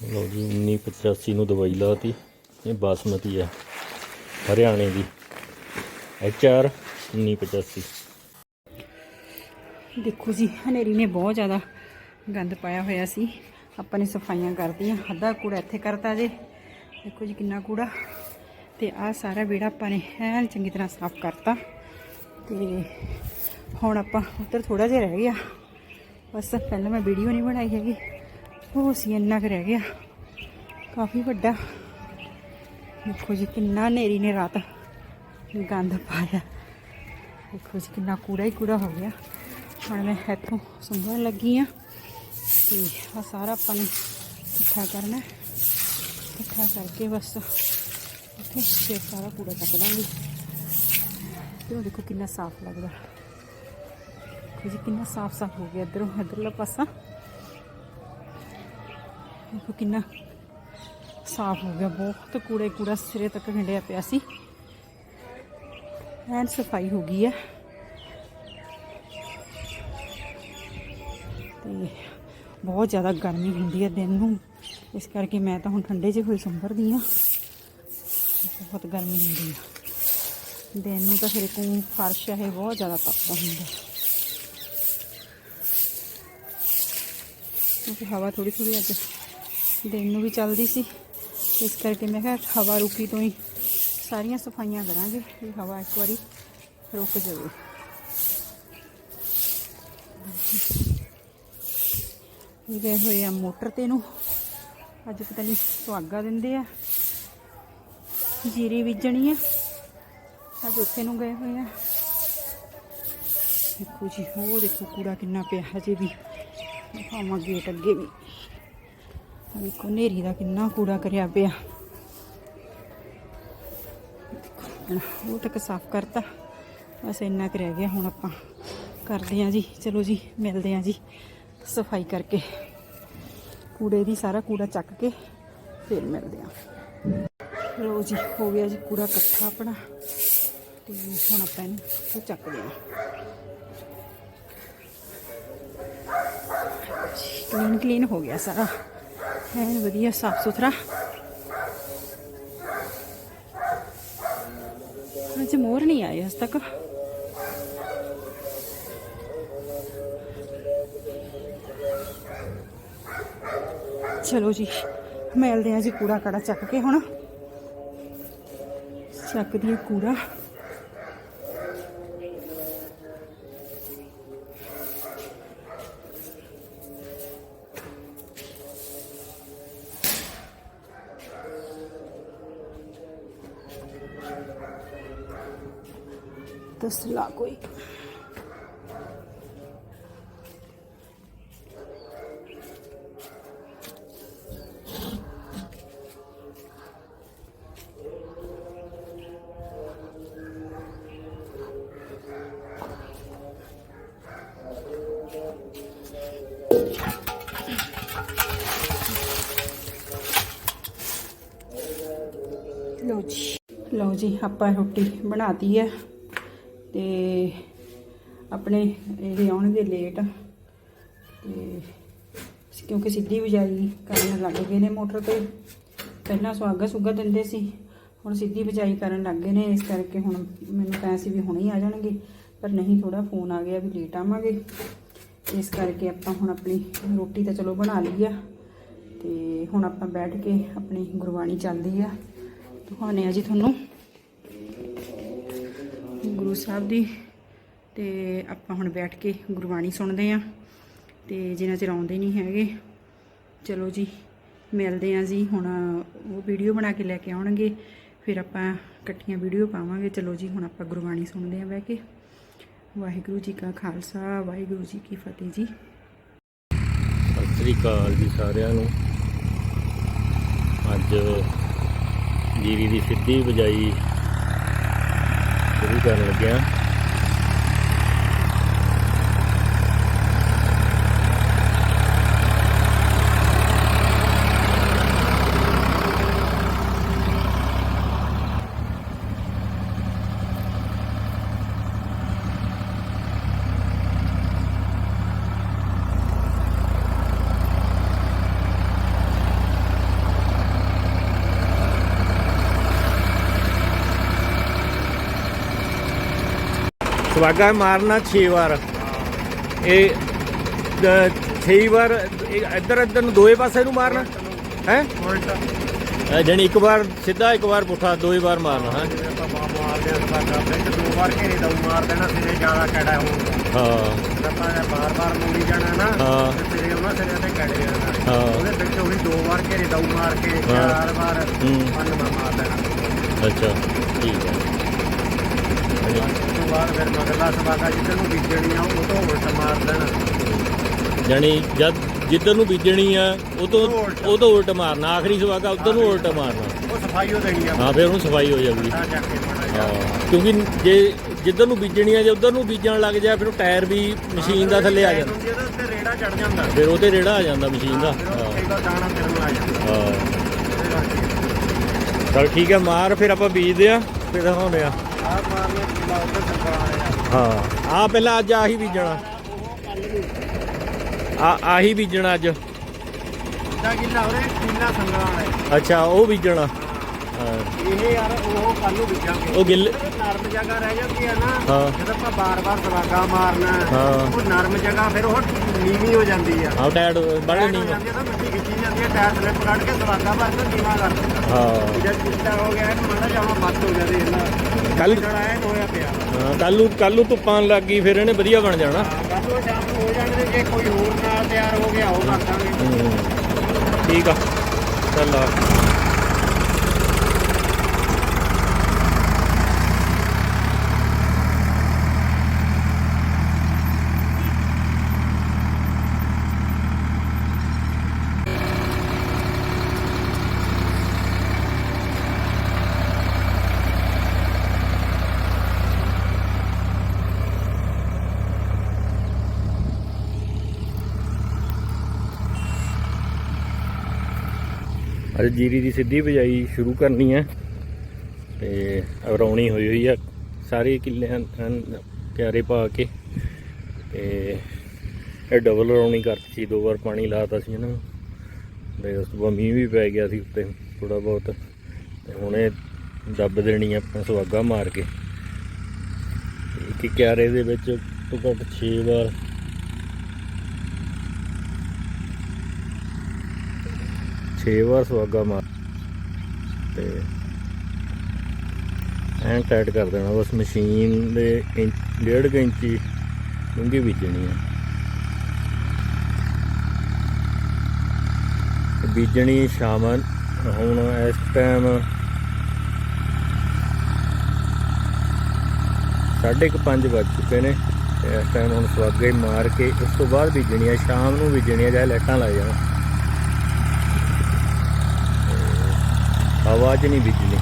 ਲਓ ਜੀ 1985 ਨੂੰ ਦਵਾਈ ਲਾਤੀ। ਇਹ ਬਾਸਮਤੀ ਆ, ਹਰਿਆਣੇ ਦੀ। ਐਚ ਆਰ 1985 ਦੇਖੋ ਜੀ, ਹਨੇਰੀ ਨੇ ਬਹੁਤ ਜ਼ਿਆਦਾ ਗੰਦ ਪਾਇਆ ਹੋਇਆ ਸੀ। ਆਪਾਂ ਨੇ ਸਫਾਈਆਂ ਕਰਤੀਆਂ, ਅੱਧਾ ਕੂੜਾ ਇੱਥੇ ਕਰਤਾ ਜੇ। ਦੇਖੋ ਜੀ ਕਿੰਨਾ ਕੂੜਾ। ਤੇ ਆਹ ਸਾਰਾ ਵਿਹੜਾ ਆਪਾਂ ਨੇ ਐਨ ਚੰਗੀ ਤਰ੍ਹਾਂ ਸਾਫ਼ ਕਰਤਾ। ਤੇ ਹੁਣ ਆਪਾਂ ਉੱਧਰ ਥੋੜਾ ਜਿਹਾ ਰਹਿ ਗਿਆ। ਬਸ ਪਹਿਲਾਂ ਮੈਂ ਵੀਡੀਓ ਨਹੀਂ ਬਣਾਈ ਹੈਗੀ। ਉਹ ਸੀ ਇੰਨਾ ਕੁ ਰਹਿ ਗਿਆ। ਕਾਫੀ ਵੱਡਾ। ਦੇਖੋ ਜੀ, ਕਿੰਨਾ ਹਨੇਰੀ ਨੇ ਰਾਤ ਗੰਦ ਪਾਇਆ। ਦੇਖੋ ਜੀ, ਕਿੰਨਾ ਕੂੜਾ ਹੀ ਕੂੜਾ ਹੋ ਗਿਆ। ਹੁਣ ਮੈਂ ਇੱਥੋਂ ਸੰਭਾਲ ਲੱਗੀ ਆ ਤੇ ਆ ਸਾਰਾ ਆਪਾਂ ਨੇ ਇਕੱਠਾ ਕਰਨਾ ਹੈ। ਇਕੱਠਾ ਕਰਕੇ ਬਸ ਉੱਥੇ ਫਿਰ ਸਾਰਾ ਕੂੜਾ ਚੱਕ ਦਾਂਗੇ। ਤੇ ਉਹ ਦੇਖੋ ਕਿੰਨਾ ਸਾਫ਼ ਲੱਗਦਾ। ਦੇਖੋ ਜੀ, ਕਿੰਨਾ ਸਾਫ਼ ਸਾਫ਼ ਹੋ ਗਿਆ ਇੱਧਰੋਂ, ਇੱਧਰਲਾ ਪਾਸਾ। ਦੇਖੋ ਕਿੰਨਾ ਸਾਫ਼ ਹੋ ਗਿਆ, ਬਹੁਤ ਕੂੜੇ ਕੂੜਾ ਸਿਰੇ ਤੱਕ ਖਿੰਡਿਆ ਪਿਆ ਸੀ। ਐਨ ਸਫ਼ਾਈ ਹੋ ਗਈ ਹੈ ਤੇ ਬਹੁਤ ਜ਼ਿਆਦਾ ਗਰਮੀ ਹੁੰਦੀ ਹੈ ਦਿਨ ਨੂੰ। ਇਸ ਕਰਕੇ ਮੈਂ ਤਾਂ ਹੁਣ ਠੰਡੇ 'ਚ ਹੋਈ ਸੰਭਰਦੀ ਆ। ਬਹੁਤ ਗਰਮੀ ਹੁੰਦੀ ਆ। ਦਿਨ ਨੂੰ ਤਾਂ ਫਿਰ ਕੋਈ ਫਰਸ਼ ਹੈ ਬਹੁਤ ਜ਼ਿਆਦਾ ਤਪਦਾ ਹੁੰਦਾ। ਕਿਉਂਕਿ ਹਵਾ ਥੋੜੀ ਥੋੜੀ ਅੱਜ ਦਿਨ ਨੂੰ ਵੀ ਚੱਲਦੀ ਸੀ। ਇਸ ਕਰਕੇ ਮੈਂ ਕਿਹਾ ਹਵਾ ਰੁਕੀ ਤੋਂ ਹੀ ਸਾਰੀਆਂ ਸਫਾਈਆਂ ਕਰਾਂਗੇ ਵੀ ਹਵਾ ਇੱਕ ਵਾਰੀ ਰੁਕ ਜਾਵੇ। ਇਹ ਗਏ ਹੋਏ ਆ ਮੋਟਰ ਤੇ ਨੂੰ। ਅੱਜ ਪਤਾ ਨਹੀਂ ਸੁਹਾਗਾ ਦਿੰਦੇ ਆ। ਜੀਰੀ ਬੀਜਣੀ ਆ। ਅੱਜ ਉੱਥੇ ਨੂੰ ਗਏ ਹੋਏ ਆ। ਦੇਖੋ ਜੀ, ਉਹ ਦੇਖੋ ਕੂੜਾ ਕਿੰਨਾ ਪਿਆ, ਹਜੇ ਵੀ। ਦਿਖਾਵਾਂ ਗੇਟ ਅੱਗੇ ਵੀ। ਦੇਖੋ ਨੇਰੀ ਦਾ ਕਿੰਨਾ ਕੂੜਾ ਕਰਿਆ ਪਿਆ। ਉਹ ਤੱਕ ਸਾਫ਼ ਕਰਤਾ। ਬਸ ਇੰਨਾ ਕੁ ਰਹਿ ਗਿਆ ਹੁਣ ਆਪਾਂ। ਕਰਦੇ ਹਾਂ ਜੀ, ਚਲੋ ਜੀ, ਮਿਲਦੇ ਹਾਂ ਜੀ ਸਫ਼ਾਈ ਕਰਕੇ। ਕੂੜੇ ਦੀ ਸਾਰਾ ਕੂੜਾ ਚੱਕ ਕੇ ਫਿਰ ਮਿਲਦੇ ਹਾਂ। ਲੋ ਜੀ, ਹੋ ਗਿਆ ਜੀ ਕੂੜਾ ਇਕੱਠਾ ਆਪਣਾ। ਤੇ ਹੁਣ ਆਪਾਂ ਇਹਨੂੰ ਚੱਕਦੇ ਹਾਂ। ਕਲੀਨ ਕਲੀਨ ਹੋ ਗਿਆ ਸਾਰਾ। ਹੈ, ਵਧੀਆ, ਸਾਫ਼ ਸੁਥਰਾ। ਅੱਜ ਮੋਰ ਨਹੀਂ ਆਏ ਹਸ ਤੱਕ। ਚਲੋ ਜੀ, ਮਿਲਦੇ ਆ ਜੀ ਕੂੜਾ ਕੜਾ ਚੱਕ ਕੇ ਹੁਣ। ਚੱਕਦੀ ਕੂੜਾ। ਤਸਲਾ ਕੋਈ। ਜੀ। ਲਓ ਜੀ ਆਪਾਂ ਰੋਟੀ ਬਣਾਤੀ ਹੈ। ਤੇ ਆਪਣੇ ਇਹ ਆਉਣਗੇ ਲੇਟ ਤੇ ਕਿਉਂਕਿ ਸਿੱਧੀ ਬਿਜਾਈ ਕਰਨ ਲੱਗ ਗਏ ਨੇ ਮੋਟਰ ਤੇ। ਪਹਿਲਾਂ ਸੁਆਗਾ ਸੁੱਗਾ ਦਿੰਦੇ ਸੀ, ਹੁਣ ਸਿੱਧੀ ਬਿਜਾਈ ਕਰਨ ਲੱਗ ਗਏ ਨੇ, ਇਸ ਕਰਕੇ ਹੁਣ ਮੈਨੂੰ ਤਾਂ ਸੀ ਵੀ ਹੁਣੇ ਹੀ ਆ ਜਾਣਗੇ। ਪਰ ਨਹੀਂ ਥੋੜਾ ਫੋਨ ਆ ਗਿਆ ਵੀ ਲੇਟ ਆਵਾਂਗੇ। ਇਸ ਕਰਕੇ ਆਪਾਂ ਹੁਣ ਆਪਣੀ ਰੋਟੀ ਤਾਂ ਚਲੋ ਬਣਾ ਲਈ ਆ। ਤੇ ਹੁਣ ਆਪਾਂ ਬੈਠ ਕੇ ਆਪਣੀ ਗੁਰਬਾਣੀ ਚੱਲਦੀ ਆ। ਦਿਖਾਉਂਦੇ ਆ ਤੁਹਾਨੂੰ। ਗੁਰੂ ਸਾਹਿਬ ਦੀ ਤੇ ਆਪਾਂ ਹੁਣ ਬੈਠ ਕੇ ਗੁਰਬਾਣੀ ਸੁਣਦੇ ਆ ਤੇ ਜਿਨ੍ਹਾਂ ਚਿਰ ਆਉਂਦੇ ਨਹੀਂ ਹੈਗੇ, ਚਲੋ ਜੀ, ਮਿਲਦੇ ਆ ਜੀ, ਹੁਣ ਉਹ ਵੀਡੀਓ ਬਣਾ ਕੇ ਲੈ ਕੇ ਆਉਣਗੇ, ਫਿਰ ਆਪਾਂ ਇਕੱਠੀਆਂ ਵੀਡੀਓ ਪਾਵਾਂਗੇ, ਚਲੋ ਜੀ, ਹੁਣ ਆਪਾਂ ਗੁਰਬਾਣੀ ਸੁਣਦੇ ਆ ਬਹਿ ਕੇ। ਵਾਹਿਗੁਰੂ ਜੀ ਕਾ ਖਾਲਸਾ, ਵਾਹਿਗੁਰੂ ਜੀ ਕੀ ਫਤਿਹ ਜੀ। ਸਤਿ ਸ੍ਰੀ ਅਕਾਲ ਜੀ ਸਾਰਿਆਂ ਨੂੰ। ਅੱਜ ਜੀਰੀ ਦੀ ਸਿੱਧੀ ਬਜਾਈ ਸ਼ੁਰੂ ਕਰਨ ਲੱਗਿਆ ਸਵਾਗਾ ਮਾਰਨਾ 6 ਵਾਰ ਇਹ 6 ਵਾਰ ਇੱਧਰ ਇੱਧਰ ਨੂੰ ਦੋਏ ਪਾਸੇ ਨੂੰ ਮਾਰਨਾ ਹੈ ਜਾਨੀ ਇੱਕ ਵਾਰ ਸਿੱਧਾ ਇੱਕ ਵਾਰ ਪੁੱਠਾ ਦੋਏ ਵਾਰ ਮਾਰਨਾ ਹੈ ਮਾਰਦੇ ਦੋ ਵਾਰ ਘੇਰੇ ਦਊ ਮਾਰ ਦੇਣਾ ਸਿਰੇ ਜ਼ਿਆਦਾ ਕੜਾ ਹੋਊਗਾ ਹਾਂ ਆਪਾਂ ਨੇ ਬਾਰ-ਬਾਰ ਮੋੜੀ ਜਾਣਾ ਨਾ ਹਾਂ। ਤੇ ਸਿਰੇ ਉਹਨਾਂ ਸਿਰੇ ਤੇ ਕੜੇ ਜਾਣਾ ਹਾਂ। ਉਹਦੇ ਵਿੱਚ ਉਹੀ ਦੋ ਵਾਰ ਘੇਰੇ ਦਊ ਮਾਰ ਕੇ ਹਾਂ। ਚਾਰ ਵਾਰ ਹੂੰ। ਪੰਜ ਵਾਰ ਮਾਰ ਦੇਣਾ ਅੱਛਾ ਠੀਕ ਹੈ ਉਸ ਤੋਂ ਬਾਅਦ ਫਿਰ ਮਗਲਾ ਸਵਾਗਾ ਜਿੱਧਰ ਨੂੰ ਬੀਜਣੀ ਆ ਉਹ ਤੋਂ ਉਲਟ ਮਾਰ ਦੇਣਾ ਜਾਨੀ ਜਦ ਜਿੱਧਰ ਨੂੰ ਬੀਜਣੀ ਆ ਉਹ ਤੋਂ ਉਲਟ। ਉਹ ਤੋਂ ਉਲਟ ਮਾਰਨਾ ਆਖਰੀ ਸਵਾਗਾ ਉਧਰ ਨੂੰ ਉਲਟ ਮਾਰਨਾ। ਉਹ ਸਫ਼ਾਈ ਉਹ ਦੇਣੀ ਆ। ਹਾਂ ਫਿਰ ਉਹਨੂੰ ਸਫ਼ਾਈ ਹੋ ਜਾਊਗੀ। ਤਾਂ ਜਾ ਕੇ ਮਾੜਾ ਹਾਂ ਜਿਹਾ ਕਿਉਂਕਿ ਜੇ ਜਿੱਧਰ ਨੂੰ ਬੀਜਣੀ ਆ ਜੇ ਉਧਰ ਨੂੰ ਬੀਜਣ ਲੱਗ ਜਾ ਫਿਰ ਉਹ ਟਾਇਰ ਵੀ ਮਸ਼ੀਨ ਦਾ ਥੱਲੇ ਆ ਜਾਂਦਾ। ਉਹਦੇ ਉੱਤੇ ਰੇੜਾ ਚੜ ਜਾਂਦਾ। ਫਿਰ ਉਹਤੇ ਰੇੜਾ ਆ ਜਾਂਦਾ ਮਸ਼ੀਨ ਦਾ। ਫਿਰ ਉਹ ਹਾਂ। ਕਈ ਵਾਰ ਦਾਣਾ ਫਿਰ ਨੂੰ ਆ ਜਾਂਦਾ। ਹਾਂ। ਉਹਦੇ ਕਰਕੇ ਚਲ ਠੀਕ ਹੈ ਮਾਰ ਫਿਰ ਆਪਾਂ ਬੀਜਦੇ ਆ ਫਿਰ ਦਿਖਾਉਂਦੇ ਆ। ਆਹ ਮਾਰਨੇ ਉੱਧਰ ਹਾਂ। ਆ ਪਹਿਲਾਂ ਅੱਜ ਆਹੀ ਬੀਜਣਾ। ਆ ਆਹੀ ਬੀਜਣਾ ਅੱਜ। ਅੱਧਾ ਕਿੱਲਾ ਉਹਦੇ ਕਿੱਲਾ ਸੰਗਲਾਂ ਵਾਲਾ ਅੱਛਾ ਉਹ ਬੀਜਣਾ। ਇਹ ਯਾਰ ਉਹ ਕੱਲ ਨੂੰ ਬੀਜਾਂਗੇ ਉਹ ਗਿੱਲ ਉਹ ਨਰਮ ਜਗ੍ਹਾ ਰਹਿ ਜਾਂਦੀ ਆ ਨਾ ਹਾਂ। ਜਦੋਂ ਆਪਾਂ ਬਾਰ-ਬਾਰ ਸਵਾਗਾ ਮਾਰਨਾ ਹਾਂ। ਉਹ ਨਰਮ ਜਗ੍ਹਾ ਫਿਰ ਉਹ ਨੀਵੀਂ ਹੋ ਜਾਂਦੀ ਆ। ਆਹ ਟਾਇਰ ਬੜੇ ਟਾਇਰ ਨਹੀਂ ਹੋ ਜਾਂਦੀ ਆ ਤਾਂ ਮਿੱਟੀ ਖਿੱਚੀ ਜਾਂਦੀ ਆ ਟਾਇਰ ਸਲਿੱਪ ਕੱਢ ਕੇ ਸਵਾਗਾ ਭਰ ਕੇ ਨੀਵਾਂ ਕਰ ਦਿੰਦਾ। ਹਾਂ। ਜਦ ਚਿੱਟਾ ਹੋ ਗਿਆ ਇਹਨੂੰ ਮਾੜਾ ਜਾਵਾ ਬੱਤ ਹੋ ਗਿਆ ਦੇਖ ਲਾ ਕੱਲ ਜਿਹੜਾ ਐਨ ਹੋਇਆ ਪਿਆ। ਹਾਂ ਕੱਲ ਨੂੰ ਕੱਲ ਨੂੰ ਧੁੱਪਾਂ ਲੱਗ ਗਈ ਫਿਰ ਇਹਨੇ ਵਧੀਆ ਬਣ ਜਾਣਾ। ਕੱਲ ਨੂੰ ਸ਼ਾਮ ਨੂੰ ਹੋ ਜਾਣਗੇ ਜੇ ਕੋਈ ਹੋਰ ਨਾਲ ਤਿਆਰ ਹੋ ਗਿਆ ਉਹ ਕਰ ਦਾਂਗੇ। ਹੂੰ। ਠੀਕ ਆ। ਚੱਲ ਆ। ਅੱਜ ਜੀਰੀ ਦੀ ਸਿੱਧੀ ਬਿਜਾਈ ਸ਼ੁਰੂ ਕਰਨੀ ਹੈ ਤੇ ਰੌਣੀ ਹੋਈ ਹੋਈ ਆ ਸਾਰੇ ਕਿੱਲਿਆਂ ਹਨ ਕਿਆਰੇ ਪਾ ਕੇ ਤੇ ਇਹ ਡਬਲ ਰੌਣੀ ਕਰਤੀ ਸੀ, ਦੋ ਵਾਰ ਪਾਣੀ ਲਾਤਾ ਸੀ ਇਹਨਾਂ ਨੂੰ। ਤੇ ਉਸ ਤੋਂ ਬਾਅਦ ਮੀਂਹ ਵੀ ਪੈ ਗਿਆ ਸੀ ਉੱਤੇ ਥੋੜਾ ਬਹੁਤ ਤੇ ਹੁਣ ਇਹ ਦੱਬ ਦੇਣੀ ਆ ਆਪਣਾ ਸੁਹਾਗਾ ਮਾਰ ਕੇ। ਇੱਕ ਕਿਆਰੇ ਦੇ ਵਿੱਚ ਤੋਂ ਘੱਟ 6 ਵਾਰ ਛੇ ਵਾਰ ਸੁਹਾਗਾ ਮਾਰ ਤੇ ਐਂ ਟਾਈਟ ਕਰ ਦੇਣਾ, ਬਸ ਮਸ਼ੀਨ ਦੇ ਇੰਚ- ਡੇਢ ਕੁ ਇੰਚੀ ਡੂੰਘੀ ਬੀਜਣੀ ਆ। ਬੀਜਣੀ ਸ਼ਾਮਾਂ ਹੁਣ ਇਸ ਟਾਈਮ ਸਾਢੇ ਕੁ ਪੰਜ ਵੱਜ ਚੁੱਕੇ ਨੇ, ਤੇ ਇਸ ਟਾਈਮ ਹੁਣ ਸੁਹਾਗਾ ਮਾਰ ਕੇ, ਉਸ ਤੋਂ ਬਾਅਦ ਬੀਜਣੀ ਆ ਸ਼ਾਮ ਨੂੰ ਬੀਜਣੀ ਆ ਜਾਂ ਲਾਈਟਾਂ ਲੱਗ ਜਾਣ। ਹਵਾ ਚ ਨਹੀਂ ਬਿਜਲੀ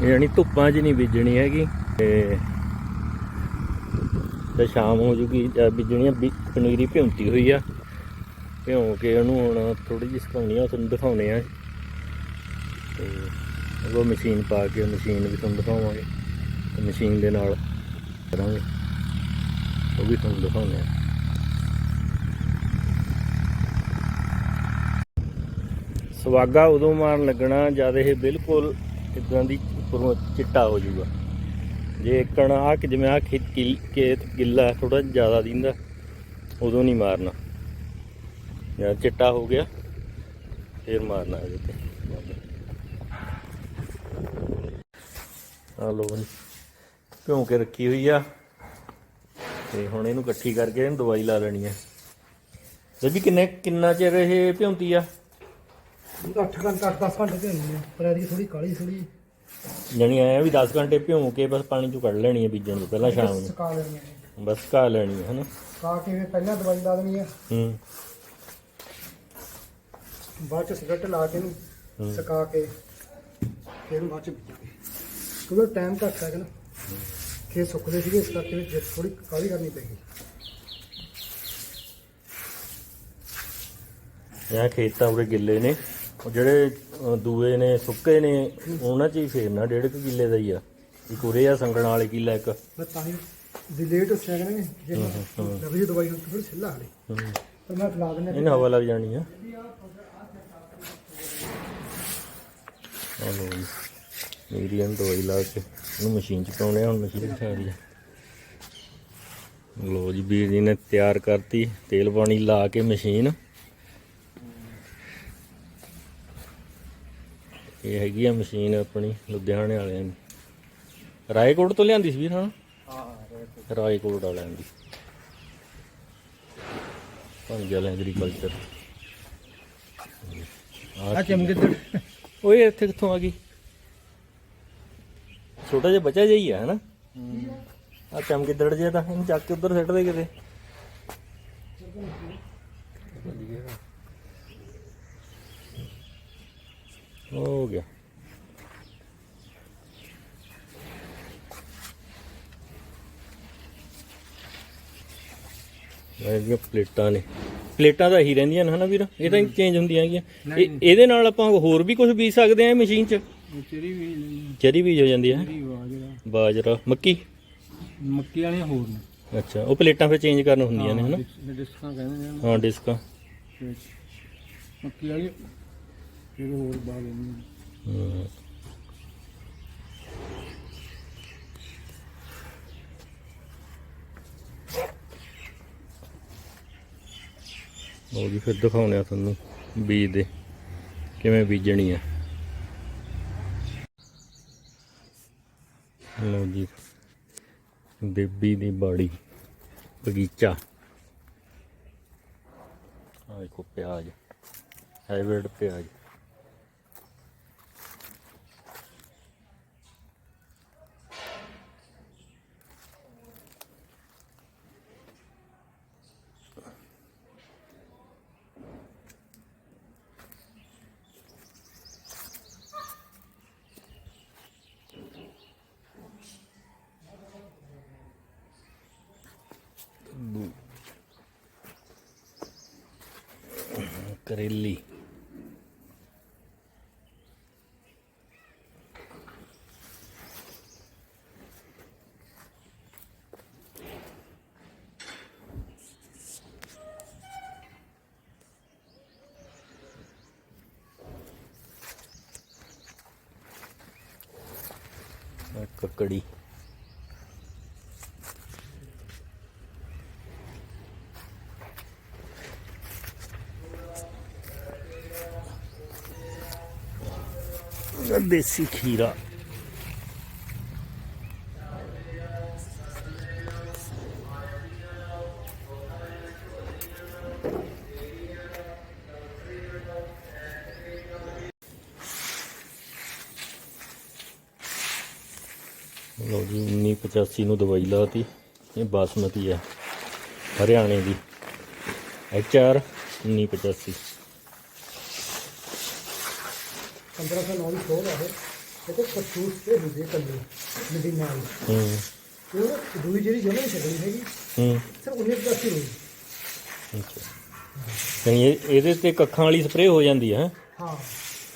ਇਹ ਯਾਨੀ ਧੁੱਪਾਂ 'ਚ ਨਹੀਂ ਬੀਜਣੀ ਹੈਗੀ ਤੇ ਤੇ ਸ਼ਾਮ ਹੋ ਜੂਗੀ, ਜਾਂ ਬੀਜਣੀ ਆ ਬੀ- ਪਨੀਰੀ ਭਿਉਂਤੀ ਹੋਈ ਆ, ਭਿਉਂ ਕੇ ਉਹਨੂੰ ਹੁਣ ਥੋੜੀ ਜਿਹੀ ਸੁਕਾਉਣੀ ਆ ਤੁਹਾਨੂੰ ਦਿਖਾਉਣੇ ਆ। ਤੇ ਉਹ ਮਸ਼ੀਨ ਪਾ ਕੇ, ਮਸ਼ੀਨ ਵੀ ਤੁਹਾਨੂੰ ਦਿਖਾਵਾਂਗੇ, ਤੇ ਮਸ਼ੀਨ ਦੇ ਨਾਲ ਕਰਾਂਗੇ। ਉਹ ਵੀ ਤੁਹਾਨੂੰ ਦਿਖਾਉਣੇ ਆ। ਸਵਾਗਾ ਉਦੋਂ ਮਾਰਨ ਲੱਗਣਾ ਜਦ ਇਹ ਬਿਲਕੁਲ ਇਦਾਂ ਦੀ ਉੱਪਰੋਂ ਚਿੱਟਾ ਹੋ ਜਾਊਗਾ ਜੇ ਇੱਕਣ ਕਿ ਜਿਵੇਂ ਆ ਖੇਤ ਗਿੱਲਾ ਥੋੜਾ ਜ਼ਿਆਦਾ ਦਿੰਦਾ, ਉਦੋਂ ਨਹੀਂ ਮਾਰਨਾ। ਯਾਰ ਚਿੱਟਾ ਹੋ ਗਿਆ, ਫੇਰ ਮਾਰਨਾ ਇਹਦੇ ਤੇ। ਆ ਲੋ ਭਿਉਂ ਕੇ ਰੱਖੀ ਹੋਈ ਆ। ਤੇ ਹੁਣ ਇਹਨੂੰ ਇਕੱਠੀ ਕਰਕੇ ਇਹਨੂੰ ਦਵਾਈ ਲਾ ਲੈਣੀ ਆ। ਤੇ ਕਿੰਨੇ, ਕਿੰਨਾ ਚਿਰ ਇਹ ਭਿਉਂਦੀ ਆ? 8 ਘੰਟੇ 10 ਘੰਟੇ ਤੇ ਹੁੰਦੀ ਆ। ਪਰ ਇਹਦੀ ਥੋੜੀ ਕਾਲੀ ਥੋੜੀ ਜਾਣੀ ਆਇਆ ਵੀ 10 ਘੰਟੇ ਭਿਉਂ ਕੇ ਬਸ ਪਾਣੀ ਚੋਂ ਕੱਢ ਲੈਣੀ ਹੈ ਬੀਜਣ ਤੋਂ ਪਹਿਲਾਂ ਸ਼ਾਮ ਨੂੰ। ਸੁਕਾ ਲੈਣੀ ਆ। ਬਸ ਘਾ ਲੈਣੀ ਹੈ ਹਨਾ? ਸੁਕਾ ਕੇ ਫਿਰ ਪਹਿਲਾਂ ਦਵਾਈ ਲਾ ਦੇਣੀ ਆ। ਹੂੰ। ਬਾਅਦ ਚ ਸਿਗਰਟ ਲਾ ਕੇ ਹੂੰ। ਇਹਨੂੰ ਸੁਕਾ ਕੇ ਫਿਰ ਬਾਅਦ ਚ ਬੀਜਾਂਗੇ। ਕਿਉਂਕਿ ਟਾਈਮ ਘੱਟ ਹੈ ਨਾ ਖੇਤ ਸੁੱਕਦੇ ਸੀਗੇ ਇਸ ਕਰਕੇ ਵੀ ਥੋੜੀ ਕਾਲੀ ਕਰਨੀ ਪੈਗੀ ਇਹ ਖੇਤਾਂ ਉਰੇ ਗਿੱਲੇ ਨੇ। ਉਹ ਜਿਹੜੇ ਅ, ਦੂਏ ਨੇ ਸੁੱਕੇ ਨੇ ਉਹਨਾਂ 'ਚ ਹੀ ਫੇਰਨਾ ਡੇਢ ਕੁ ਕਿੱਲੇ ਦਾ ਹੀ ਆ। ਇੱਕ ਉਰੇ ਆ ਸੰਗਣ ਵਾਲੇ ਕਿੱਲਾ ਇੱਕ ਮੈਂ ਤਾਂ ਹੀ ਡਿਲੇਟ ਦੱਸਿਆ ਕਿ ਨਾ ਜੇ ਨਵੀਂ ਦਵਾਈ ਨੂੰ ਥੋੜੀ ਸਿੱਲਾ ਹਾਲੇ। ਹੂੰ। ਮੈਂ ਲਾ ਦਿੰਦਾ ਇਹਨੂੰ ਹਵਾ ਲੱਗ ਜਾਣੀ ਆ। ਆ ਲੋ ਜੀ ਮੀਡੀਅਮ ਦਵਾਈ ਲਾ ਕੇ ਇਹਨੂੰ ਮਸ਼ੀਨ 'ਚ ਪਾਉਣੇ ਆ, ਹੁਣ ਮਸ਼ੀਨ ਸਾਰੀ ਲੋ ਜੀ ਵੀਰ ਜੀ ਨੇ ਤਿਆਰ ਕਰਤੀ ਤੇਲ ਪਾਣੀ ਲਾ ਕੇ ਮਸ਼ੀਨ। ਇਹ ਹੈਗੀ ਆ ਮਸ਼ੀਨ ਆਪਣੀ ਲੁਧਿਆਣੇ ਵਾਲਿਆਂ ਦੀ। ਰਾਏਕੋਟ ਤੋਂ ਲਿਆਂਦੀ ਸੀ ਵੀਰ ਹਾਂ? ਰਾਏਕੋਟ ਵਾਲਿਆਂ ਦੀ। ਪੰਜਲ ਐਗਰੀਕਲਚਰ ਆ ਚਮਗਿੱਦੜ ਓਏ ਇੱਥੇ ਕਿੱਥੋਂ ਆ ਗਈ? ਛੋਟਾ ਜਿਹਾ ਬੱਚਾ ਜਿਹਾ ਹੀ ਆ ਹਨਾ? ਆ ਚਮਕਿੱਦੜ ਜਿਹਾ ਤਾਂ ਇਹਨੂੰ ਚੱਕ ਕੇ ਉੱਧਰ ਸਿੱਟ ਦੇ ਕਿਤੇ। ਹੋ ਗਿਆ। ਇਹ ਪਲੇਟਾਂ ਨੇ। ਪਲੇਟਾਂ ਤਾਂ ਇਹੀ ਰਹਿੰਦੀਆਂ ਨੇ ਹਨਾ ਵੀਰ? ਇਹ ਤਾਂ ਚੇਂਜ ਹੁੰਦੀਆਂ ਹੈਗੀਆਂ। ਇਹ- ਇਹਦੇ ਨਾਲ ਆਪਾਂ ਹੋਰ ਵੀ ਕੁਝ ਬੀਜ ਸਕਦੇ ਆ ਮਸ਼ੀਨ 'ਚ? ਚਰੀ ਵੀ ਨਹੀਂ ਚਰੀ ਬੀਜ ਹੋ ਜਾਂਦੀ ਹੈ। ਚਰੀ ਬਾਜਰਾ। ਬਾਜਰਾ। ਮੱਕੀ? ਮੱਕੀ ਵਾਲੀਆਂ ਹੋਰ ਨੇ। ਅੱਛਾ ਉਹ ਪਲੇਟਾਂ ਫਿਰ ਚੇਂਜ ਕਰਨ ਹੁੰਦੀਆਂ ਨੇ ਹਨਾ? ਡਿਸ- ਡਿਸਕਾਂ ਕਹਿੰਦੇ ਨੇ। ਹਾਂ ਡਿਸਕਾਂ। ਤੇ ਮੱਕੀ ਵਾਲੀ ਫਿਰ ਹੋਰ ਬਾਗ ਲੈਣੀ ਹਮ। ਉਹ ਜੀ, ਫਿਰ ਦਿਖਾਉਣੇ ਆ ਤੁਹਾਨੂੰ ਬੀਜ ਦੇ ਕਿਵੇਂ ਬੀਜਣੀ ਆ। ਲਓ ਜੀ, ਬੇਬੀ ਦੀ ਬਾੜੀ, ਬਗੀਚਾ। ਆ ਦੇਖੋ, ਪਿਆਜ਼ ਹਾਈਬ੍ਰਿਡ ਪਿਆਜ਼। કરેલી. ਦੇਸੀ ਖੀਰਾ। ਲੋ ਜੀ 1985 ਨੂੰ ਦਵਾਈ ਲਾਤੀ। ਇਹ ਬਾਸਮਤੀ ਹੈ ਹਰਿਆਣੇ ਦੀ। ਐਚ ਆਰ 1985 1509 ਦੀ ਖੋਲ ਆ ਇਹ। ਤੇ ਪਰਚੂਸ ਤੇ ਹੁੰਦੇ ਕੱਲੇ ਨਦੀ ਨਾਲ। ਹੂੰ। ਉਹ ਦੂਈ ਜਿਹੜੀ ਜਮਾ ਨਹੀਂ ਛੱਡਣੀ ਹੈਗੀ। ਹੂੰ। ਸਿਰਫ 1985 ਹੋਈ। ਅੱਛਾ। ਯਾਨੀ ਇਹ- ਇਹਦੇ ਤੇ ਕੱਖਾਂ ਵਾਲੀ ਸਪਰੇਅ ਹੋ ਜਾਂਦੀ ਹੈ ਹੈਂ? ਹਾਂ।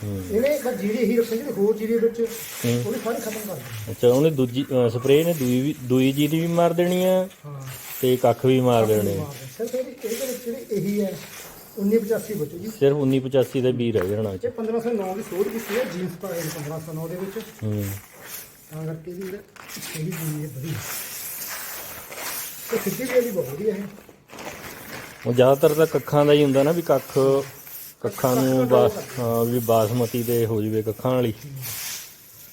ਹੂੰ। ਇਹਨੇ ਬਸ ਜੀਰੀ ਹੀ ਰੱਖਣੀ ਤੇ ਹੋਰ ਜੀਰੀ ਵਿੱਚ ਉਹਨੇ ਸਾਰੇ ਖਤਮ ਕਰ ਦੇਣੇ ਅੱਛਾ ਉਹਨੇ ਦੂਜੀ ਸਪਰੇਅ ਨੇ ਦੂਈ ਵੀ ਦੂਈ ਜੀਰੀ ਵੀ ਮਾਰ ਦੇਣੀ ਆ ਹਾਂ। ਤੇ ਕੱਖ ਵੀ ਮਾਰ ਦੇਣੇ। ਸਿਰਫ ਇਹਦੀ ਇਹਦੇ ਵਿੱਚ ਜਿਹੜੀ ਇਹੀ ਹੈ 1985 ਬਚੋ ਜੀ। ਸਿਰਫ 1985 ਦੇ ਬੀਜ ਰਹਿ ਜਾਣਾ ਇਹ 1509 ਦੀ ਸੋਧ ਕੀਤੀ ਹੈ ਜੀਨਸ ਪਾਏ ਨੇ 1509 ਦੇ ਵਿੱਚ। ਹੂੰ। ਤਾਂ ਕਰਕੇ ਵੀ ਇਹਦਾ ਸਹੀ ਜੀਰੀ ਹੈ ਵਧੀਆ। ਤੇ ਸਿੱਧੀ ਵੀ ਇਹਦੀ ਬਹੁਤ ਵਧੀਆ ਹੈ। ਉਹ ਜ਼ਿਆਦਾਤਰ ਤਾਂ ਕੱਖਾਂ ਦਾ ਹੀ ਹੁੰਦਾ ਨਾ ਵੀ ਕੱਖ ਕੱਖਾਂ ਨੂੰ ਬਾ ਹਾਂ, ਵੀ ਬਾਸਮਤੀ ਦੇ ਹੋ ਜਵੇ ਕੱਖਾਂ ਵਾਲੀ।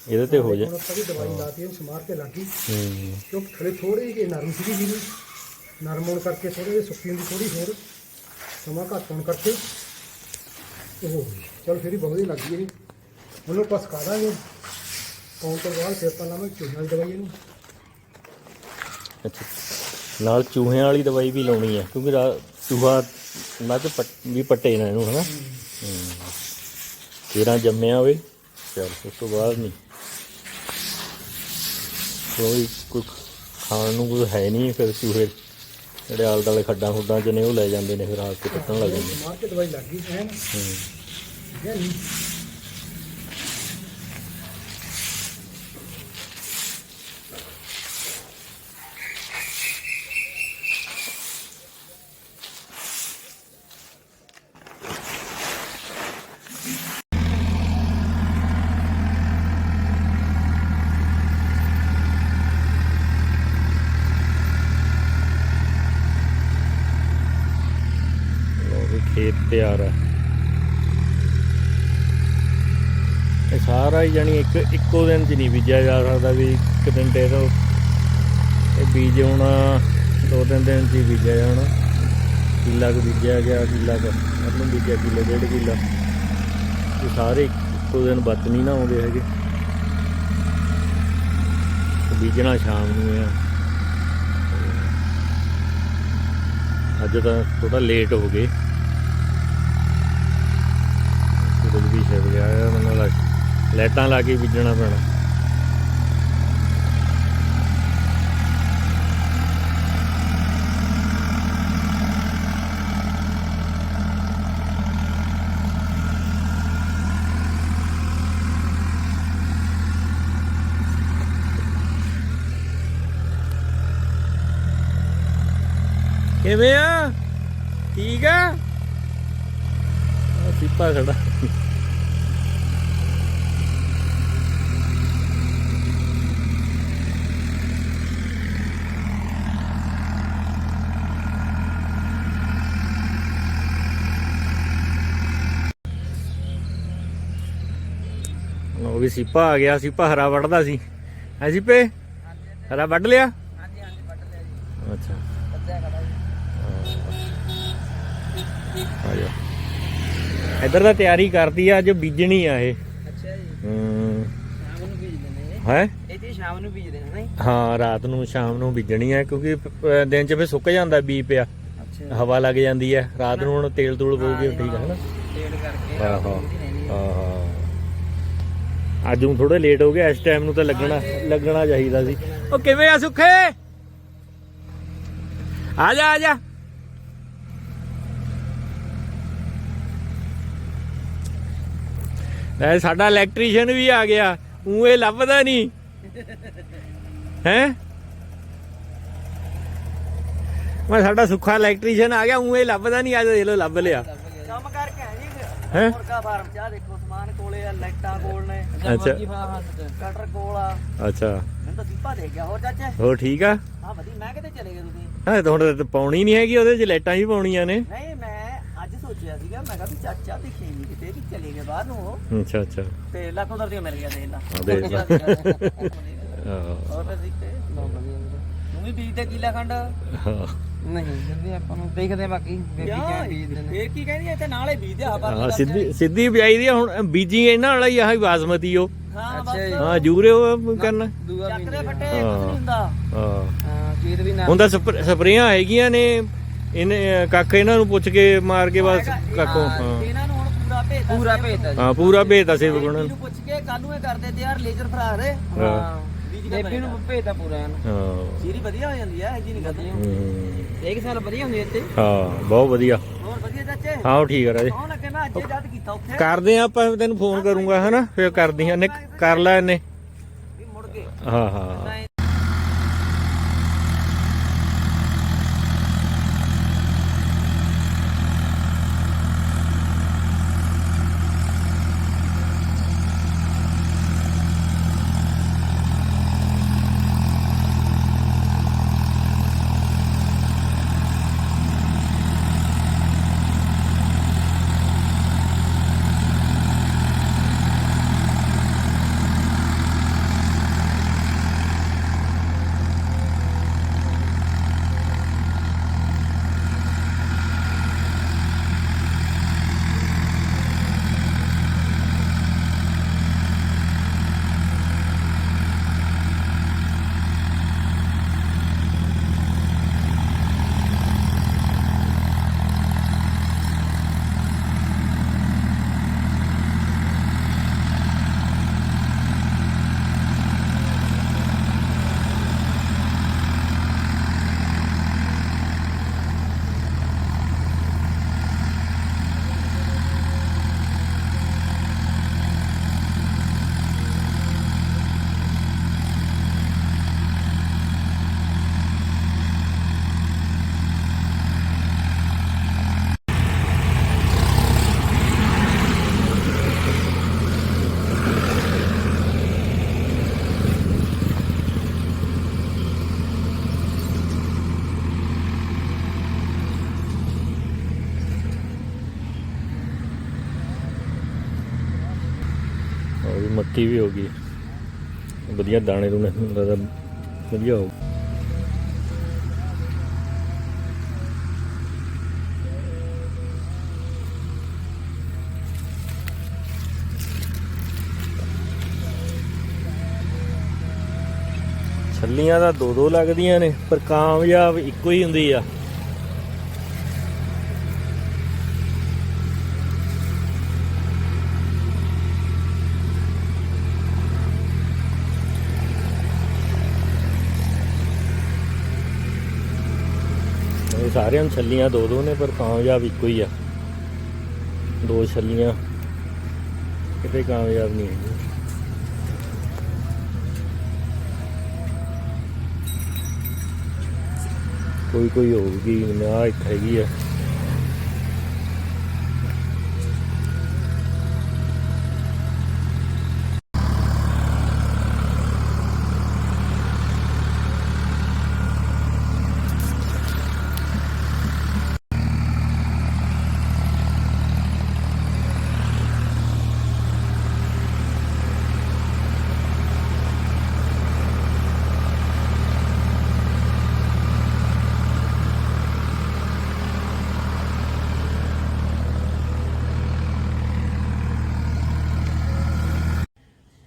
ਇਹਦੇ ਤੇ ਹੋ ਜਾ। ਹੁਣ ਆਪਾਂ ਵੀ ਦਵਾਈ ਲਾਤੀ ਹੈ ਸਮਾਰ ਕੇ ਲੱਗੀ। ਹੂੰ। ਕਿਉਂਕਿ ਥੋੜੀ ਥੋੜੀ ਜਿਹੀ ਨਰਮ ਸੀਗੀ ਜੀਰੀ ਨਰਮ ਹੋਣ ਕਰਕੇ ਥੋੜੀ ਜਿਹੀ ਸੁੱਕੀ ਹੁੰਦੀ ਥੋੜੀ ਹੋਰ। ਸਮਾਂ ਘੱਟ ਹੋਣ ਕਰਕੇ ਉਹ ਹੋ ਗਈ। ਚਲ ਫਿਰ ਹੀ ਬਹੁਤ ਹੀ ਲੱਗੀ ਇਹ ਉਹਨੂੰ ਆਪਾਂ ਸੁਕਾ ਦਾਂਗੇ। ਪਾਉਣ ਤੋਂ ਬਾਅਦ ਫਿਰ ਆਪਾਂ ਲਾਵਾਂਗੇ ਚੂਨਾ ਦੀ ਦਵਾਈ ਇਹਨੂੰ। ਅੱਛਾ। ਨਾਲ ਚੂਹਿਆਂ ਵਾਲੀ ਦਵਾਈ ਵੀ ਲਾਉਣੀ ਹੈ, ਕਿਉਂਕਿ ਰਾ- ਚੂਹਾ ਮੱਝ ਪੱਟ- ਵੀ ਪੱਟੇ ਨਾ ਇਹਨੂੰ, ਹਨਾ? ਤੇਰਾ ਜੰਮਿਆ ਹੋਵੇ, ਚਲ ਉਸ ਤੋਂ ਬਾਅਦ ਨਹੀਂ। ਕੋਈ ਕੋਈ ਖਾਣ ਨੂੰ ਕੋਈ ਹੈ ਨਹੀਂ ਫਿਰ ਚੂਹੇ। ਜਿਹੜੇ ਆਲ ਦਾਲੇ ਖੱਡਾਂ ਖੁੱਡਾਂ ਚ ਨੇ ਉਹ ਲੈ ਜਾਂਦੇ ਨੇ ਫਿਰ ਆਪ ਕੇ ਪੱਟਣ ਲੱਗ ਜਾਂਦੇ ਮਾਰ ਕੇ ਦਵਾਈ ਲੱਗ ਐਨ ਹੂੰ ਹੈ ਨਹੀਂ ਲਓ ਵੀ ਖੇਤ ਤਿਆਰ ਹੈ ਇਹ ਸਾਰਾ ਹੀ ਜਾਨੀ ਇੱਕ ਇੱਕੋ ਦਿਨ ਚ ਨਹੀਂ ਬੀਜਿਆ ਜਾ ਸਕਦਾ ਵੀ ਇੱਕ ਦਿਨ ਤੇ ਇਹਦਾ ਇਹ ਬੀਜ ਹੋਣਾ ਦੋ ਤਿੰਨ ਦਿਨ ਚ ਹੀ ਬੀਜਿਆ ਜਾਣਾ ਕਿੱਲਾ ਕੁ ਬੀਜਿਆ ਗਿਆ, ਕਿੱਲਾ ਕੁ ਮਤਲਬ ਬੀਜਿਆ ਕਿੱਲਾ, ਡੇਢ ਕਿੱਲਾ। ਇਹ ਸਾਰੇ ਇੱਕੋ ਦਿਨ ਬੱਤ ਨਹੀਂ ਨਾ ਆਉਂਦੇ ਹੈਗੇ। ਬੀਜਣਾ ਸ਼ਾਮ ਨੂੰ ਆ। ਅੱਜ ਤਾਂ ਥੋੜਾ ਲੇਟ ਹੋ ਗਏ। ਗਿਆ ਹੈ ਮੈਨੂੰ ਲੱਗ ਲਾਈਟਾਂ ਲਾ ਕੇ ਬੀਜਣਾ ਪੈਣਾ। ਕਿਵੇਂ ਆ? ਠੀਕ ਆ? ਆ ਸਿੱਪਾ ਖੜਾ ਉਹ ਵੀ ਸਿੱਪਾ ਆ ਗਿਆ ਸਿੱਪਾ ਹਰਾ ਵੱਢਦਾ ਸੀ। ਐ ਸਿੱਪੇ ਹਰਾ ਵੱਢ ਲਿਆ? ਹਾਂਜੀ ਹਾਂਜੀ ਵੱਢ ਲਿਆ ਜੀ ਅੱਛਾ। ਕੱਚਾ ਖੜਾ ਜੀ ਆ ਜਾ ਇੱਧਰ ਤਾਂ ਤਿਆਰੀ ਕਰਦੀ ਆ ਅੱਜ ਬੀਜਣੀ ਆ ਇਹ। ਅੱਛਾ ਜੀ। ਹੂੰ। ਸ਼ਾਮ ਨੂੰ ਬੀਜਦੇ ਨੇ। ਹੈ? ਇਹ ਤੇ ਸ਼ਾਮ ਨੂੰ ਬੀਜਦੇ ਨੇ ਨਹੀਂ? ਹਾਂ ਰਾਤ ਨੂੰ ਸ਼ਾਮ ਨੂੰ ਬੀਜਣੀ ਆ ਕਿਉਂਕਿ ਦਿਨ ਚ ਫਿਰ ਸੁੱਕ ਜਾਂਦਾ ਬੀ ਪਿਆ। ਹਵਾ ਲੱਗ ਜਾਂਦੀ ਹੈ ਰਾਤ ਨੂੰ ਹੁਣ ਤੇਲ ਤੂਲ ਪਊਗੀ ਠੀਕ ਹੈ ਨਾ? ਡੇਢ ਕਰਕੇ ਹਾਂ, ਰਾਤ ਹਾਂ। ਨੂੰ ਬੀਜਦੀ ਰਹਿੰਦੀ ਹੈ। ਹਾਂ ਅੱਜ ਨੂੰ ਥੋੜਾ ਲੇਟ ਹੋ ਗਿਆ ਇਸ ਟਾਈਮ ਨੂੰ ਤਾਂ ਲੱਗਣਾ ਲੱਗਣਾ ਚਾਹੀਦਾ ਸੀ। ਉਹ ਕਿਵੇਂ ਆ ਸੁੱਖੇ? ਆ ਜਾ ਆ ਜਾ। ਲੈ ਸਾਡਾ ਇਲੈਕਟ੍ਰੀਸ਼ੀਅਨ ਵੀ ਆ ਗਿਆ। ਉਹ ਇਹ ਲੱਭਦਾ ਨਹੀਂ। ਹੈ? ਮੈਂ ਸਾਡਾ ਸੁੱਖਾ ਇਲੈਕਟ੍ਰੀਸ਼ੀਅਨ ਆ ਗਿਆ ਉਹ ਇਹ ਲੱਭਦਾ ਨਹੀਂ ਅੱਜ ਦੇਖ ਲੋ ਲੱਭ ਲਿਆ। ਕੰਮ ਕਰਕੇ ਆ ਜੀ ਹੈਂ? ਮੁਰਗਾ ਫਾਰਮ ਚ ਆ ਦੇਖੋ। ਸਮਾਨ ਕੋਲੇ ਆ ਲਾਈਟਾਂ ਕੋਲ ਨੇ ਅੱਛਾ। ਕਟਰ ਕੋਲ ਆ। ਅੱਛਾ। ਮੈਨੂੰ ਤਾਂ ਦੀਪਾ ਦੇ ਗਿਆ ਹੋਰ ਚਾਚੇ? ਹੋਰ ਠੀਕ ਆ? ਹਾਂ ਵਧੀਆ ਮੈਂ ਕਿਤੇ ਚਲੇ ਗਏ ਤੁਸੀਂ? ਹਾਂ ਤਾਂ ਹੁਣ ਪਾਉਣੀ ਨਹੀਂ ਹੈਗੀ ਉਹਦੇ ਚ ਲਾਈਟਾਂ ਹੀ ਪਾਉਣੀਆਂ ਨੇ। ਨਹੀਂ ਮੈਂ ਅੱਜ ਸੋਚਿਆ ਸੀਗਾ ਮੈਂ ਕਿਹਾ ਵੀ ਚਾਚਾ ਦਿਖੇ ਨਹੀਂ ਕਿਤੇ ਕਿ ਚਲੇ ਗਏ ਬਾਹਰ ਨੂੰ ਅੱਛਾ ਅੱਛਾ। ਤੇ ਲੱਖੋਂ ਦਰਦੀ ਮਿਲ ਗਿਆ ਦੇਖ ਲਾ। ਦੇਖ ਲਾ। ਹੋਰ ਸਿੱਕੇ ਤੂੰ ਵੀ ਬੀਜ ਤੇ ਕੀਲਾ ਖੰਡ। ਹਾਂ ਨਹੀਂ ਜੰਦੇ ਆਪਾਂ ਨੂੰ ਦੇਖਦੇ ਬਾਕੀ ਬੀਜਾਂ ਬੀਜਦੇ ਨੇ। ਫੇਰ ਕੀ ਕਹਿੰਦੀ ਇੱਥੇ ਨਾਲੇ ਬੀਜ ਦੇ ਹਵਾ ਹਾਂ ਸਿੱਧੀ ਸਿੱਧੀ ਬਿਜਾਈ ਦੀ ਆ, ਹੁਣ ਬੀਜੀ ਇਹਨਾਂ ਵਾਲਾ ਹੀ ਆ ਹੀ ਬਾਸਮਤੀ ਉਹ। ਹਾਂ ਬਸ। ਹਾਂ ਜੂਰੇ ਉਹ ਕਰਨਾ। ਦੂਆ ਚੱਕ ਦੇ ਫੱਟੇ ਹਾਂ। ਕੁਝ ਨਹੀਂ ਹੁੰਦਾ। ਹਾਂ। ਹਾਂ ਖੇਤ ਵੀ ਨਾ ਹੁਣ ਤਾਂ ਸਪਰ- ਸਪਰੇਆਂ ਹੈਗੀਆਂ ਨੇ ਇਹਨੇ ਕੱਖ ਇਹਨਾਂ ਨੂੰ ਪੁੱਛ ਕੇ ਮਾਰ ਕੇ ਬਸ ਕੱਖੋਂ ਹਾਂ ਇਹਨਾਂ ਨੂੰ ਹੁਣ ਪੂਰਾ ਭੇਜਦਾ ਪੂਰਾ ਭੇਜਦਾ ਹਾਂ ਪੂਰਾ ਭੇਜਦਾ ਸੇਵਕ ਉਹਨਾਂ ਨੂੰ। ਪੁੱਛ ਕੇ ਕੱਲ ਨੂੰ ਇਹ ਕਰਦੇ ਤੇ ਯਾਰ ਲੇਜ਼ਰ ਫਰਾ ਦੇ ਹਾਂ। ਬੇਬੀ ਨੂੰ ਭੇਜਦਾ। ਪੂਰਾ ਹਾਂ। ਸੀਰੀ ਵਧੀਆ ਹੋ ਜਾਂਦੀ ਹੈ ਜੀ ਨਹੀਂ ਕਰਦੀ ਹੂੰ। ਇੱਕ ਸਾਲ ਵਧੀਆ ਹੁੰਦੀ ਇੱਥੇ। ਹਾਂ ਬਹੁਤ ਵਧੀਆ। ਹੋਰ ਵਧੀਆ ਚਾਚੇ? ਹਾਂ ਠੀਕ ਆ ਰਾਜੇ। ਕੌਣ ਲੱਗੇ ਮੈਂ ਅੱਜ ਜਦ ਕੀਤਾ ਉੱਥੇ? ਕਰਦੇ ਆ ਆਪਾਂ ਤੈਨੂੰ ਫੋਨ ਕਰੂੰਗਾ ਹਨਾ? ਫਿਰ ਕਰਦੀ ਹਾਂ ਨੇ ਕਰ ਲੈ ਇਹਨੇ। ਵੀ ਮੁੜ ਗਏ ਹਾਂ ਹਾਂ। ਮੈਂ ਵੀ ਵੀ ਹੋ ਗਈ। ਵਧੀਆ ਦਾਣੇ ਦੂਣੇ ਹੁੰਦਾ ਵਧੀਆ ਹੋ ਛੱਲੀਆਂ ਤਾਂ ਦੋ ਦੋ ਲੱਗਦੀਆਂ ਨੇ, ਪਰ ਕਾਮਯਾਬ ਇੱਕੋ ਹੀ ਹੁੰਦੀ ਆ। ਸਾਰਿਆਂ ਨੂੰ ਛੱਲੀਆਂ ਦੋ ਦੋ ਨੇ, ਪਰ ਕਾਮਯਾਬ ਇੱਕੋ ਹੀ ਆ। ਦੋ ਛੱਲੀਆਂ, ਕਿਤੇ ਕਾਮਯਾਬ ਨਹੀਂ ਹੈਗੀ ਕੋਈ ਕੋਈ ਹੋਊਗੀ, ਨਾ ਇੱਕ ਹੈਗੀ ਆ।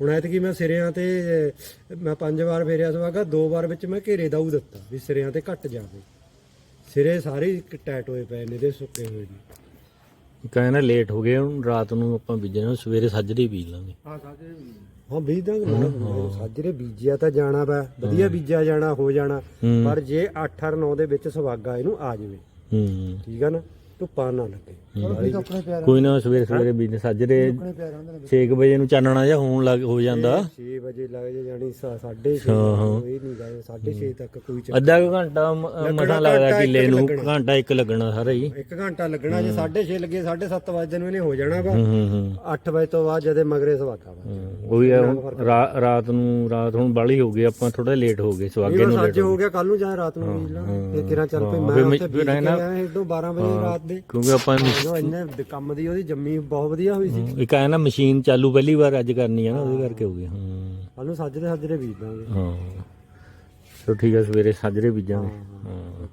ਹੁਣ ਐਤਕੀ ਮੈਂ ਸਿਰਿਆਂ ਤੇ ਮੈਂ ਪੰਜ ਵਾਰ ਫੇਰਿਆ ਸਵਾਗਾ ਦੋ ਵਾਰ ਵਿੱਚ ਮੈਂ ਘੇਰੇ ਦਾਊ ਦਿੱਤਾ ਵੀ ਸਿਰਿਆਂ ਤੇ ਘੱਟ ਜਾਵੇ। ਸਿਰੇ ਸਾਰੇ ਹੀ ਟੈਟ ਹੋਏ ਪਏ ਨੇ ਇਹਦੇ ਸੁੱਕੇ ਹੋਏ ਨੇ। ਕਹਿੰਦਾ ਲੇਟ ਹੋ ਗਏ ਹੁਣ ਰਾਤ ਨੂੰ ਆਪਾਂ ਬੀਜਣਾ ਸਵੇਰੇ ਸੱਜਰੇ ਬੀਜ ਲਾਂਗੇ। ਹਾਂ ਬੀਜ ਦਾਂਗੇ ਨਾ ਸਾਜਰੇ ਬੀਜਿਆ ਤਾਂ ਜਾਣਾ ਵਾ ਵਧੀਆ ਬੀਜਿਆ ਜਾਣਾ ਹੋ ਜਾਣਾ। ਹੂੰ। ਪਰ ਜੇ 8 ਔਰ 9 ਦੇ ਵਿੱਚ ਸਵਾਗਾ ਇਹਨੂੰ ਆ ਜਾਵੇ। ਹੂੰ। ਠੀਕ ਆ ਨਾ? ਧੁੱਪਾ ਨਾ ਲੱਗੇ। ਕੋਈ ਨਾ। ਸਵੇਰੇ ਸਵੇਰੇ ਬੀਜ ਸੱਜਰੇ 6 ਵਜੇ ਨੂੰ ਚਾਨਣਾ ਜਾਂ ਹੋਣ ਲੱਗ ਹੋ ਜਾਂਦਾ। 6 ਵਜੇ ਲੱਗ ਜੇ ਜਾਣੀ 6:30 ਹਾਂ, ਹਾਂ। ਇਹ ਨਹੀਂ ਗਏ 6:30 ਤੱਕ ਕੋਈ ਚੱਕਰ ਅੱਧਾ ਕੁ ਘੰਟਾ ਮ- ਮਸਾਂ ਲੱਗਦਾ ਘੰਟਾ ਕਿੱਲੇ ਇੱਕ ਨੂੰ। ਲੱਗਣਾ। ਘੰਟਾ ਇੱਕ ਲੱਗਣਾ ਸਾਰਾ ਹੀ। ਇੱਕ ਘੰਟਾ ਲੱਗਣਾ ਜੇ 6:30 ਲੱਗੇ 7:30 ਵਜੇ ਨੂੰ ਇਹਨੇ ਹੋ ਜਾਣਾ ਵਾ। ਹੂੰ ਹੂੰ ਹੂੰ। 8 ਵਜੇ ਤੋਂ ਬਾਅਦ ਜਦੇ ਮਗਰੇ ਸਵਾਗਾ ਵਾ ਹੂੰ। ਉਹੀ ਆ ਹੁਣ ਰਾ- ਰਾਤ ਨੂੰ ਰਾਤ ਹੁਣ ਬਾਲੀ ਹੋ ਗਈ ਆਪਾਂ ਥੋੜਾ ਲੇਟ ਹੋ ਗਏ ਸਵਾਗੇ ਇਹ ਨੂੰ ਬਸ ਲੇਟ ਅੱਜ ਹੋ ਗਿਆ ਕੱਲ ਨੂੰ ਜਾਂ ਰਾਤ ਨੂੰ ਬੀਜ ਲਾ। ਤੇ ਕਿਰਾਂ ਚੱਲ ਪਈ ਮੈਂ ਉੱਥੇ ਬੀਜ ਕੇ ਆਇਆ ਇਦੋਂ 12 ਵਜੇ ਰਾਤ ਦੇ। ਕਿਉਂਕਿ ਆਪਾਂ ਜਦੋਂ ਇੰਨੇ ਦ- ਕੰਮ ਦੀ ਉਹਦੀ ਜੰਮੀ ਬਹੁਤ ਵਧੀਆ ਹੋਈ ਸੀ। ਇੱਕ ਆਇਆ ਨਾ ਮਸ਼ੀਨ ਚਾਲੂ ਪਹਿਲੀ ਵਾਰ ਅੱਜ ਕਰਨੀ ਆ ਨਾ ਉਹਦੇ ਕਰਕੇ ਹੋ ਗਿਆ ਹਾਂ। ਕੱਲ ਨੂੰ ਸੱਜਰੇ ਸੱਜਰੇ ਬੀਜ ਦਾਂਗੇ ਹਾਂ। ਚਲੋ ਠੀਕ ਆ ਸਵੇਰੇ ਸਾਜਰੇ ਬੀਜਾਂਗੇ। ਹਾਂ।